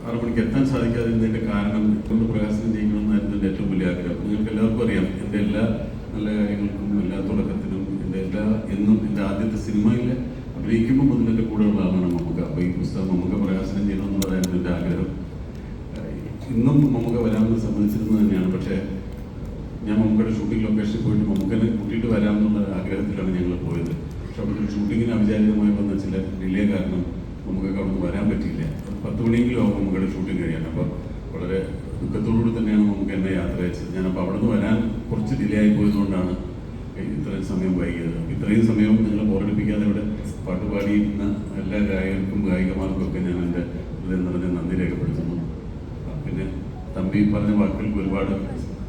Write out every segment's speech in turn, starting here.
ആറ് മണിക്ക് എത്താൻ സാധിക്കാതിരുന്നതിന്റെ കാരണം കൊണ്ട് പ്രകാശനം ചെയ്യണമെന്നായിരുന്നു എന്റെ ഏറ്റവും വലിയ ആഗ്രഹം. നിങ്ങൾക്ക് എല്ലാവർക്കും അറിയാം എന്റെ എല്ലാ നല്ല കാര്യങ്ങൾക്കും എല്ലാ തുടക്കത്തിനും എന്റെ എല്ലാ എന്നും എന്റെ ആദ്യത്തെ സിനിമയിൽ അഭിനയിക്കുമ്പോൾ മുതൽ എന്റെ കൂടെയുള്ള ആളാണ് മമ്മൂക്ക. അപ്പോൾ ഈ പുസ്തകം മമ്മൂക്ക പ്രകാശനം ചെയ്യണമെന്നുള്ളതായിരുന്നു എന്റെ ആഗ്രഹം. ഇന്നും മമ്മൂക്ക വരാമെന്ന് സംബന്ധിച്ചിരുന്നത് തന്നെയാണ്. പക്ഷേ ഞാൻ മമ്മൂക്കയുടെ ഷൂട്ടിംഗ് ലൊക്കേഷനിൽ പോയിട്ട് മമ്മൂക്കനെ കൂട്ടിയിട്ട് വരാമെന്നുള്ള ആഗ്രഹത്തിലാണ് ഞങ്ങൾ പോയത്. പക്ഷെ അവിടുത്തെ ഷൂട്ടിങ്ങിന് അവിചാരിതമായി വന്ന ചില ഡിലേ കാരണം നമുക്കൊക്കെ അവിടുന്ന് വരാൻ പറ്റിയില്ല. ഒരു പത്ത് മണിയെങ്കിലും ആവും മമ്മൂക്കയുടെ ഷൂട്ടിംഗ് കഴിയാൻ അപ്പോൾ വളരെ ദുഃഖത്തോടുകൂടി തന്നെയാണ് നമുക്ക് എന്നെ യാത്ര അയച്ചത്. ഞാനപ്പോൾ നിന്ന് വരാൻ കുറച്ച് ഡിലേ ആയി പോയതുകൊണ്ടാണ് ഇത്രയും സമയം വൈകിയത്. ഇത്രയും സമയം നിങ്ങൾ ബോറടിപ്പിക്കാതെ ഇവിടെ പാട്ട് പാടിയിരുന്ന എല്ലാ ഗായകർക്കും ഗായികമാർക്കും ഒക്കെ ഞാൻ എന്റെ ഹൃദയം നിറഞ്ഞ നന്ദി രേഖപ്പെടുത്തുന്നു. പിന്നെ തമ്പി പറഞ്ഞ വാക്കുകൾക്ക് ഒരുപാട്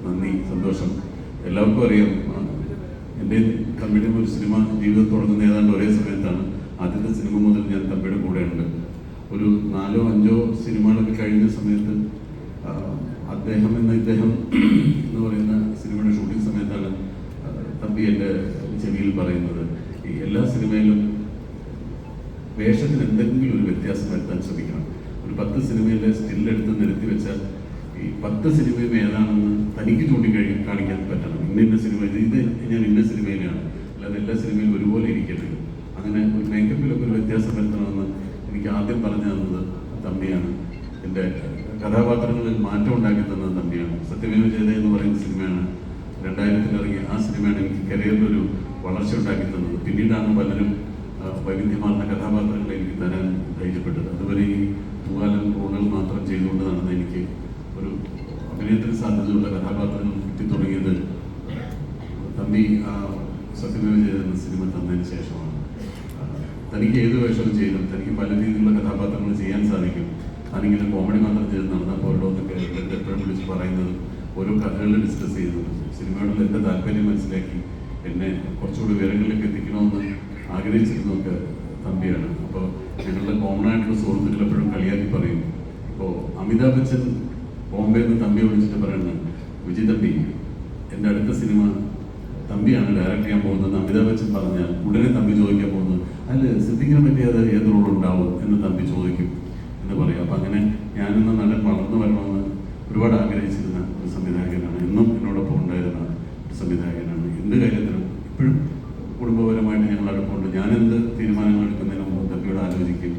നന്ദി സന്തോഷം. എല്ലാവർക്കും അറിയാം എന്റെ തമ്പിയുടെ ഒരു സിനിമ ജീവിതം തുടങ്ങുന്ന ഏതാണ്ട് ഒരേ സമയത്താണ് ആദ്യത്തെ സിനിമ മുതൽ ഞാൻ തമ്പിയുടെ കൂടെയുണ്ട്. ഒരു നാലോ അഞ്ചോ സിനിമകളൊക്കെ കഴിഞ്ഞ സമയത്ത് അദ്ദേഹം എന്ന ഇദ്ദേഹം എന്ന് പറയുന്ന സിനിമയുടെ ഷൂട്ടിംഗ് സമയത്താണ് തമ്പി എന്റെ ചെവിയിൽ പറയുന്നത്. ഈ എല്ലാ സിനിമയിലും വേഷത്തിന് എന്തെങ്കിലും ഒരു വ്യത്യാസം വരുത്താൻ ശ്രമിക്കണം. ഒരു പത്ത് സിനിമയിലെ സ്റ്റില്ലെടുത്ത് നിരത്തി വെച്ചാൽ ഈ പത്ത് സിനിമയും ഏതാണെന്ന് തനിക്ക് ചൂണ്ടിക്കഴി കാണിക്കാൻ പറ്റണം. ഇന്ന ഇന്ന സിനിമ ഇത് ഞാൻ ഇന്ന സിനിമയിലാണ്. അല്ലാതെ എല്ലാ സിനിമയിലും ഒരുപോലെ ഇരിക്കരുത്. അങ്ങനെ ഒരു മേക്കപ്പിലൊക്കെ ഒരു വ്യത്യാസം വരുത്തണമെന്ന് എനിക്ക് ആദ്യം പറഞ്ഞു തന്നത് തമ്പിയാണ്. എന്റെ കഥാപാത്രങ്ങളിൽ മാറ്റം ഉണ്ടാക്കി തന്നത് തമ്പിയാണ്. സത്യമേവ ജയത എന്ന് പറയുന്ന സിനിമയാണ്. രണ്ടായിരത്തിൽ ഇറങ്ങിയ ആ സിനിമയാണ് എനിക്ക് കരിയറിലൊരു വളർച്ച ഉണ്ടാക്കി തന്നത്. പിന്നീടാണ് പലരും വൈവിധ്യമാർന്ന കഥാപാത്രങ്ങൾ എനിക്ക് തരാൻ ധൈര്യപ്പെട്ടത്. അതുവരെ ഈ തൂവാലൻ റോളുകൾ മാത്രം ചെയ്തുകൊണ്ട് നടന്ന എനിക്ക് ഒരു അഭിനയത്തിന് സാധ്യതയുള്ള കഥാപാത്രങ്ങൾ കിട്ടി തുടങ്ങിയത് തമ്പി സത്യമേവ എന്ന സിനിമ തന്നതിന് ശേഷമാണ്. തനിക്ക് ഏത് വേഷവും ചെയ്തും തനിക്ക് പല താനിങ്ങനെ കോമഡി മാത്രം ചെയ്ത് എന്റെ എപ്പോഴും വിളിച്ച് പറയുന്നത് ഓരോ കഥകൾ ഡിസ്കസ് ചെയ്തു സിനിമയോടുള്ള എന്റെ താല്പര്യം മനസ്സിലാക്കി എന്നെ കുറച്ചുകൂടി വിവരങ്ങളിലേക്ക് എത്തിക്കണമെന്ന് ആഗ്രഹിച്ചിരുന്നൊക്കെ തമ്പിയാണ്. അപ്പോൾ ഞങ്ങളുടെ കോമൺ ആയിട്ടുള്ള സുഹൃത്തുക്കൾ എപ്പോഴും കളിയാക്കി പറയും ഇപ്പോൾ അമിതാഭ് ബച്ചൻ ബോംബെ നിന്ന് തമ്പി വിളിച്ചിട്ട് പറയുന്നത് വിജി തമ്പി എന്റെ അടുത്ത സിനിമ തമ്പിയാണ് ഡയറക്റ്റ് ചെയ്യാൻ പോകുന്നത്. അമിതാഭ് ബച്ചൻ പറഞ്ഞാൽ ഉടനെ തമ്പി ചോദിക്കാൻ പോകുന്നത് അല്ല സിദ്ധിക്കാൻ പറ്റി അത് ഏത് റോൾ ഉണ്ടാവും? എന്ന് തമ്പി ചോദിക്കും. എന്ന് പറയും. അപ്പം അങ്ങനെ ഞാനിന്ന് നല്ല വളർന്നു വരണമെന്ന് ഒരുപാട് ആഗ്രഹിച്ചിരുന്ന ഒരു സംവിധായകനാണ്. എന്നും എന്നോടൊപ്പം ഉണ്ടായിരുന്ന ഒരു സംവിധായകനാണ്. എന്ത് കാര്യത്തിലും ഇപ്പോഴും കുടുംബപരമായിട്ട് ഞങ്ങൾ അടുപ്പമുണ്ട്. ഞാൻ എന്ത് തീരുമാനങ്ങൾ എടുക്കുന്നതിന് മുമ്പ് തമ്പിയോട് ആലോചിക്കും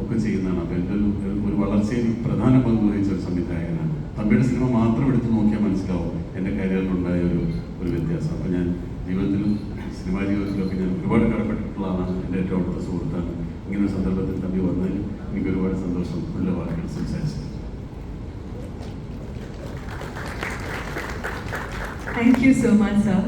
ഒക്കെ ചെയ്യുന്നതാണ്. അപ്പോൾ എന്റെ ഒരു ഒരു വളർച്ചയിൽ പ്രധാന പങ്ക് വഹിച്ച ഒരു സംവിധായകനാണ്. തമ്പിയുടെ സിനിമ മാത്രം എടുത്ത് നോക്കിയാൽ മനസ്സിലാവും എന്റെ കരിയറിലുണ്ടായ ഒരു ഒരു വ്യത്യാസം. അപ്പോൾ ഞാൻ ജീവിതത്തിലും സിനിമാ ജീവിതത്തിലൊക്കെ ഞാൻ ഒരുപാട് കടപ്പെട്ടിട്ടുള്ളതാണ് എന്റെ ഏറ്റവും അടുത്ത സുഹൃത്താണ്. ഇങ്ങനെ സന്ദർഭത്തിൽ തമ്പി എനിക്ക് ഒരുപാട് സന്തോഷം നല്ല വാക്കുകൾ സംസാരിച്ചത് Thank you so much, sir.